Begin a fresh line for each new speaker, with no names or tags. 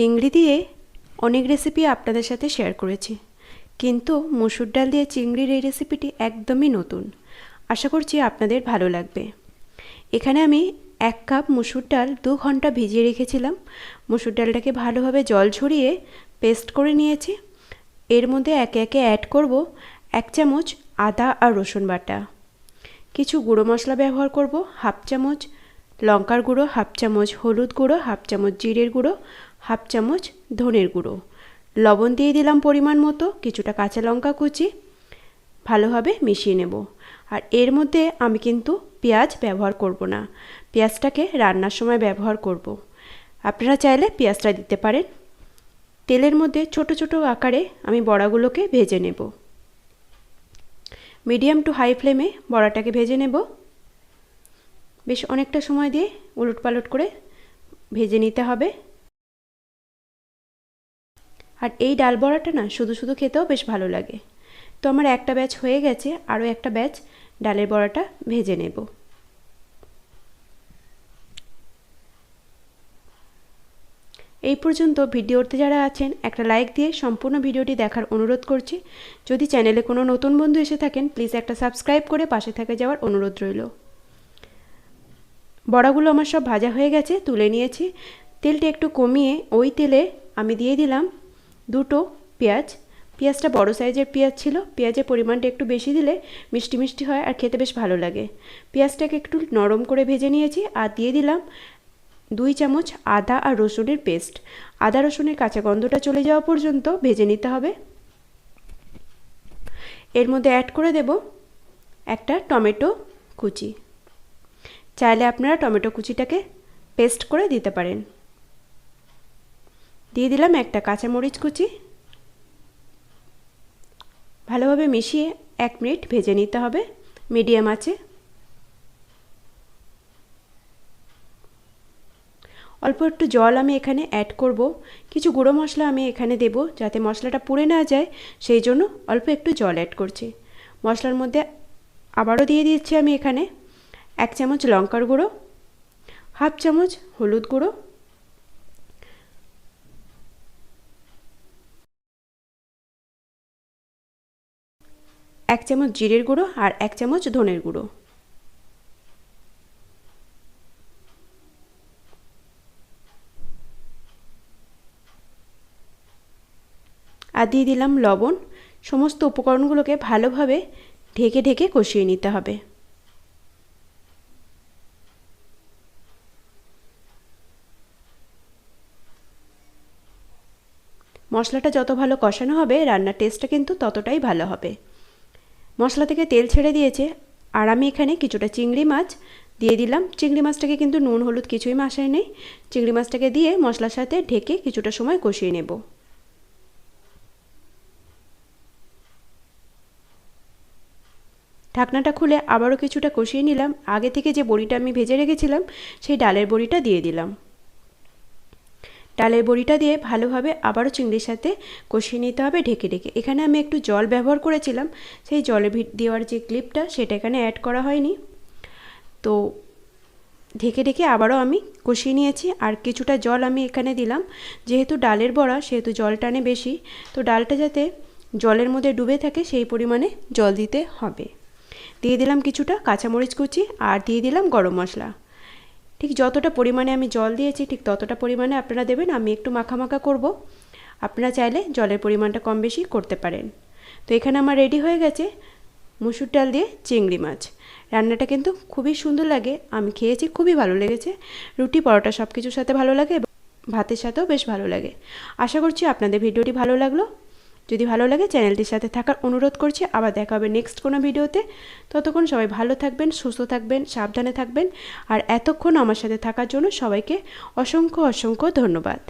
চিংড়ি দিয়ে অনেক রেসিপি আপনাদের সাথে শেয়ার করেছি। কিন্তু মুসুর ডাল দিয়ে চিংড়ির এই রেসিপিটি একদমই নতুন। আশা করছি আপনাদের ভালো লাগবে। এখানে আমি এক কাপ মুসুর ডাল দু ঘণ্টা ভিজিয়ে রেখেছিলাম। মুসুর ডালটাকে ভালোভাবে জল ঝরিয়ে পেস্ট করে নিয়েছি। এর মধ্যে একে একে অ্যাড করব এক চামচ আদা আর রসুন বাটা। কিছু গুঁড়ো মশলা ব্যবহার করব, হাফ চামচ লঙ্কার গুঁড়ো, হাফ চামচ হলুদ গুঁড়ো, হাফ চামচ জিরের গুঁড়ো হাফ চামচ ধনের গুঁড়ো। লবণ দিয়ে দিলাম পরিমাণ মতো, কিছুটা কাঁচা লঙ্কা কুচি। ভালোভাবে মিশিয়ে নেব। আর এর মধ্যে আমি কিন্তু পেঁয়াজ ব্যবহার করব না। পেঁয়াজটাকে রান্নার সময় ব্যবহার করব। আপনারা চাইলে পেঁয়াজটা দিতে পারেন। তেলের মধ্যে ছোট ছোট আকারে আমি বড়াগুলোকে ভেজে নেব। মিডিয়াম টু হাই ফ্লেমে বড়াটাকে ভেজে নেব। বেশ অনেকটা সময় দিয়ে উলট পালট করে ভেজে নিতে হবে। আর এই ডাল বড়াটা না শুধু শুধু খেতেও বেশ ভালো লাগে। তো আমার একটা ব্যাচ হয়ে গেছে, আরও একটা ব্যাচ ডালের বড়াটা ভেজে নেব। এই পর্যন্ত ভিডিওতে যারা আছেন, একটা লাইক দিয়ে সম্পূর্ণ ভিডিওটি দেখার অনুরোধ করছি। যদি চ্যানেলে কোনো নতুন বন্ধু এসে থাকেন, প্লিজ একটা সাবস্ক্রাইব করে পাশে থেকে যাওয়ার অনুরোধ রইল। বড়াগুলো আমার সব ভাজা হয়ে গেছে, তুলে নিয়েছি। তেলটা একটু কমিয়ে ওই তেলে আমি দিয়ে দিলাম দুটো পেঁয়াজ। পেঁয়াজটা বড় সাইজের পেঁয়াজ ছিল। পেঁয়াজের পরিমাণটা একটু বেশি দিলে মিষ্টি মিষ্টি হয় আর খেতে বেশ ভালো লাগে। পেঁয়াজটাকে একটু নরম করে ভেজে নিয়েছি আর দিয়ে দিলাম দুই চামচ আদা আর রসুনের পেস্ট। আদা রসুনের কাঁচা গন্ধটা চলে যাওয়া পর্যন্ত ভেজে নিতে হবে। এর মধ্যে অ্যাড করে দেব একটা টমেটো কুচি। চাইলে আপনারা টমেটো কুচিটাকে পেস্ট করে দিতে পারেন। দিয়ে দিলাম একটা কাঁচামরিচ কুচি। ভালোভাবে মিশিয়ে এক মিনিট ভেজে নিতে হবে, মিডিয়াম আছে। অল্প একটু জল আমি এখানে অ্যাড করব। কিছু গুঁড়ো মশলা আমি এখানে দেব যাতে মশলাটা পুড়ে না যায়, সেই জন্য অল্প একটু জল অ্যাড করছি। মশলার মধ্যে আবারও দিয়ে দিচ্ছি আমি এখানে এক চামচ লঙ্কার গুঁড়ো, হাফ চামচ হলুদ গুঁড়ো এক চামচ জিরের গুঁড়ো আর এক চামচ ধনের গুঁড়ো। আর দিয়ে দিলাম লবণ। সমস্ত উপকরণগুলোকে ভালোভাবে ঢেকে ঢেকে কষিয়ে নিতে হবে। মশলাটা যত ভালো কষানো হবে, রান্নার টেস্টটা কিন্তু ততটাই ভালো হবে। মশলা থেকে তেল ছেড়ে দিয়েছে, আর আমি এখানে কিছুটা চিংড়ি মাছ দিয়ে দিলাম। চিংড়ি মাছটাকে কিন্তু নুন, হলুদ কিছুই মাসায় নেই। চিংড়ি মাছটাকে দিয়ে মশলার সাথে ঢেকে কিছুটা সময় কষিয়ে নেব। ঢাকনাটা খুলে আবারও কিছুটা কষিয়ে নিলাম। আগে থেকে যে বড়িটা আমি ভেজে রেখেছিলাম, সেই ডালের বড়িটা দিয়ে দিলাম। ডালের বড়িটা দিয়ে ভালোভাবে আবারও চিংড়ির সাথে কষিয়ে নিতে হবে ঢেকে ঢেকে। এখানে আমি একটু জল ব্যবহার করেছিলাম, সেই জলে দেওয়ার যে ক্লিপটা সেটা এখানে অ্যাড করা হয়নি। তো ঢেকে ঢেকে আবারও আমি কষিয়ে নিয়েছি, আর কিছুটা জল আমি এখানে দিলাম। যেহেতু ডালের বড়া, সেহেতু জল টানে বেশি, তো ডালটা যাতে জলের মধ্যে ডুবে থাকে সেই পরিমাণে জল দিতে হবে। দিয়ে দিলাম কিছুটা কাঁচামরিচ কুচি, আর দিয়ে দিলাম গরম মশলা। ঠিক যতটা পরিমাণে আমি জল দিয়েছি, ঠিক ততটা পরিমাণে আপনারা দেবেন, আমি একটু মাখা মাখা করব। আপনারা চাইলে জলের পরিমাণটা কম বেশি করতে পারেন। তো এখানে আমার রেডি হয়ে গেছে মুসুর ডাল দিয়ে চিংড়ি মাছ। রান্নাটা কিন্তু খুবই সুন্দর লাগে, আমি খেয়েছি, খুবই ভালো লেগেছে। রুটি, পরোটা সব কিছুর সাথে ভালো লাগে ভাতের সাথেও বেশ ভালো লাগে। আশা করছি আপনাদের ভিডিওটি ভালো লাগল। যদি ভালো লাগে, চ্যানেলটির সাথে থাকার অনুরোধ করছি। আবার দেখা হবে নেক্সট কোনো ভিডিওতে। ততক্ষণ সবাই ভালো থাকবেন, সুস্থ থাকবেন, সাবধানে থাকবেন। আর এতক্ষণ আমার সাথে থাকার জন্য সবাইকে অসংখ্য অসংখ্য ধন্যবাদ।